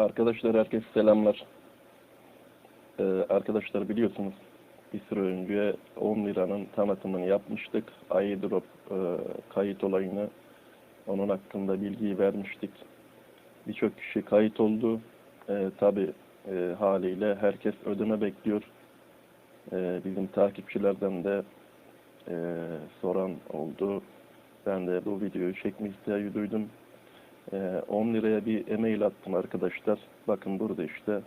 Arkadaşlar herkese selamlar. Ee, arkadaşlar biliyorsunuz bir süre önce 10 liranın tanıtımını yapmıştık. iDrop e, kayıt olayını onun hakkında bilgiyi vermiştik. Birçok kişi kayıt oldu. Ee, Tabi haliyle herkes ödeme bekliyor. Ee, bizim takipçilerden de e, soran oldu. Ben de bu videoyu çekme ihtiyacı duydum. Ee, 10 liraya bir e-mail attım arkadaşlar. Bakın burada işte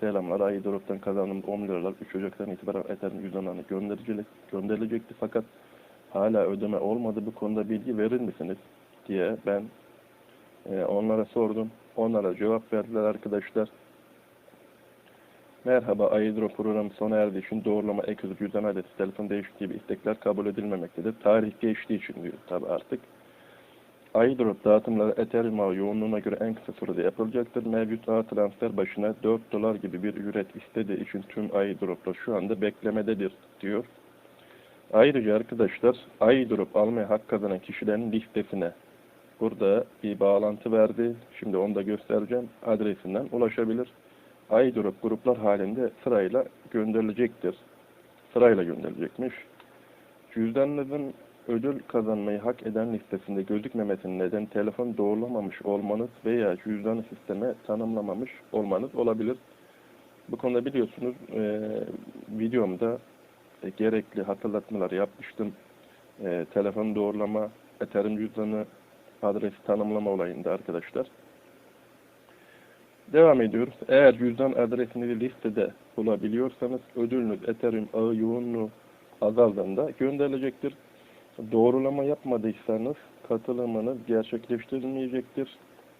selamlar iDrop'tan kazandığım 10 liralar 3 Ocak'tan itibaren Ethereum cüzdanlarına gönderilecek, gönderilecekti fakat hala ödeme olmadı bu konuda bilgi verir misiniz diye ben e, onlara sordum. Onlara cevap verdiler arkadaşlar. Merhaba iDrop programı sona erdiği için doğrulama ek cüzdan adresi telefon değişikliği gibi istekler kabul edilmemektedir. Tarih geçtiği için diyor tabi artık. iDrop dağıtımları Ethereum ağı yoğunluğuna göre en kısa sürede yapılacaktır. Mevcut ağ transfer başına 4 dolar gibi bir ücret istediği için tüm iDrop'lar şu anda beklemededir diyor. Ayrıca arkadaşlar iDrop almaya hak kazanan kişilerin listesine burada bir bağlantı verdi. Şimdi onu da göstereceğim. Adresinden ulaşabilir. iDrop gruplar halinde sırayla gönderilecektir. Sırayla gönderilecekmiş. Cüzdanınızın ödül kazanmayı hak eden listesinde gözükmemesinin nedeni telefon doğrulamamış olmanız veya cüzdanı sisteme tanımlamamış olmanız olabilir. Bu konuda biliyorsunuz e, videomda e, gerekli hatırlatmalar yapmıştım. E, telefon doğrulama, Ethereum cüzdanı adresi tanımlama olayında arkadaşlar. Devam ediyoruz. Eğer cüzdan adresini listede bulabiliyorsanız ödülünüz Ethereum ağı yoğunluğu azaldığında gönderilecektir. Doğrulama yapmadıysanız katılımınız gerçekleştirilmeyecektir.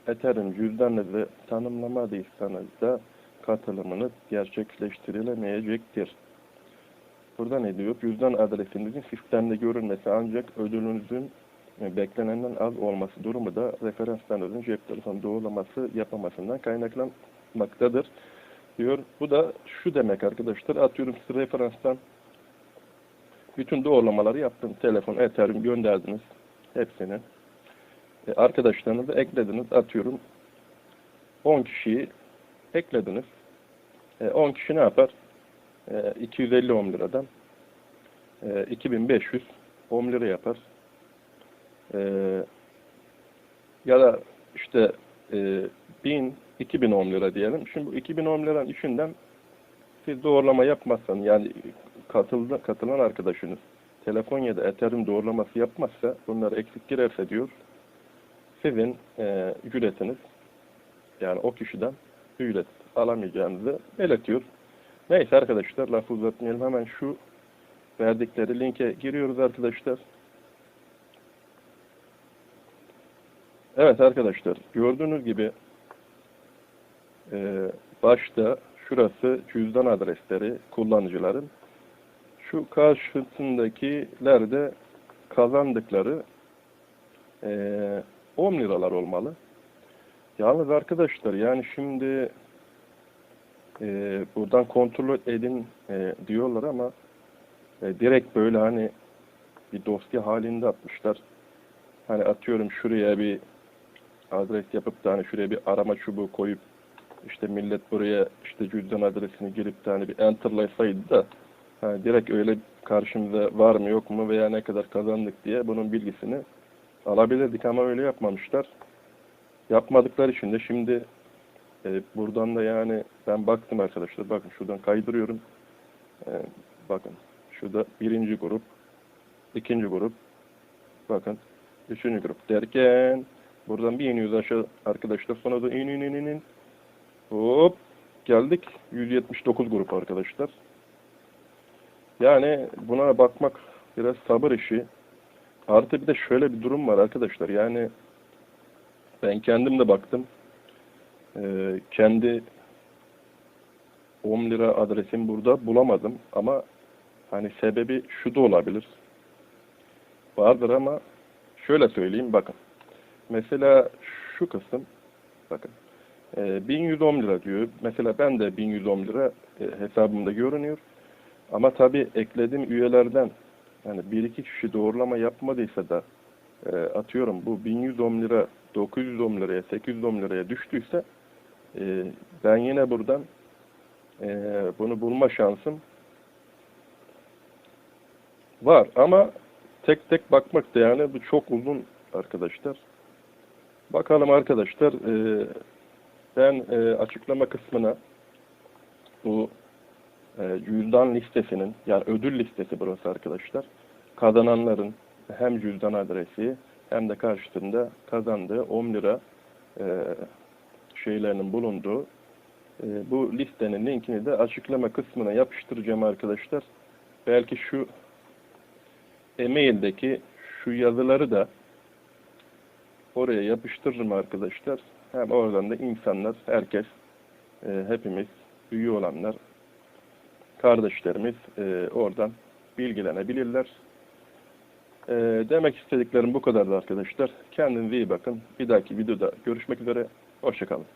Ethereum cüzdanınızı tanımlamadıysanız da katılımınız gerçekleştirilemeyecektir. Burada ne diyor? Cüzdan adresinizin sistemde görülmesi ancak ödülünüzün e, beklenenden az olması durumu da referanslarınızın cep telefonu doğrulaması yapamasından kaynaklanmaktadır diyor. Bu da şu demek arkadaşlar. Atıyorum size referanstan bütün doğrulamaları yaptım. Telefon, Ethereum gönderdiniz. Hepsini. E, arkadaşlarınızı eklediniz. Atıyorum 10 kişiyi eklediniz. E, 10 kişi ne yapar? E, 250 10 liradan e, 2500 10 lira yapar. E, ya da işte e, 1000 2000 10 lira diyelim. Şimdi bu 2000 10 liranın içinden siz doğrulama yapmazsan yani katıldı, katılan arkadaşınız telefon ya da Ethereum doğrulaması yapmazsa bunlar eksik girerse diyor sizin e, ücretiniz yani o kişiden ücret alamayacağınızı belirtiyor. Neyse arkadaşlar lafı uzatmayalım hemen şu verdikleri linke giriyoruz arkadaşlar. Evet arkadaşlar gördüğünüz gibi e, başta şurası cüzdan adresleri kullanıcıların şu karşısındakiler de kazandıkları e, 10 liralar olmalı. Yalnız arkadaşlar yani şimdi e, buradan kontrol edin e, diyorlar ama e, direkt böyle hani bir dosya halinde atmışlar. Hani atıyorum şuraya bir adres yapıp da hani şuraya bir arama çubuğu koyup işte millet buraya işte cüzdan adresini girip de hani bir enterlasaydı da hani direkt öyle karşımıza var mı yok mu veya ne kadar kazandık diye bunun bilgisini alabilirdik ama öyle yapmamışlar. Yapmadıkları için de şimdi e, buradan da yani ben baktım arkadaşlar bakın şuradan kaydırıyorum. E, bakın şurada birinci grup, ikinci grup, bakın üçüncü grup derken buradan bir iniyoruz aşağı arkadaşlar sonra da in in in in hop geldik 179 grup arkadaşlar. Yani buna bakmak biraz sabır işi. Artı bir de şöyle bir durum var arkadaşlar. Yani ben kendim de baktım. Ee, kendi 10 lira adresim burada bulamadım ama hani sebebi şu da olabilir. Vardır ama şöyle söyleyeyim bakın. Mesela şu kısım bakın e, 1110 lira diyor. Mesela ben de 1110 lira e, hesabımda görünüyor. Ama tabi eklediğim üyelerden yani bir iki kişi doğrulama yapmadıysa da e, atıyorum bu 1110 lira 910 liraya 810 liraya düştüyse Ee, ben yine buradan ee, bunu bulma şansım var ama tek tek bakmak da yani bu çok uzun arkadaşlar. Bakalım arkadaşlar ee, ben ee, açıklama kısmına bu e, cüzdan listesinin yani ödül listesi burası arkadaşlar. Kazananların hem cüzdan adresi hem de karşısında kazandığı 10 lira e, şeylerinin bulunduğu e, bu listenin linkini de açıklama kısmına yapıştıracağım arkadaşlar. Belki şu e-maildeki şu yazıları da oraya yapıştırırım arkadaşlar. Hem oradan da insanlar, herkes, e, hepimiz, üye olanlar, kardeşlerimiz e, oradan bilgilenebilirler. E, demek istediklerim bu kadardı arkadaşlar. Kendinize iyi bakın. Bir dahaki videoda görüşmek üzere. Hoşçakalın.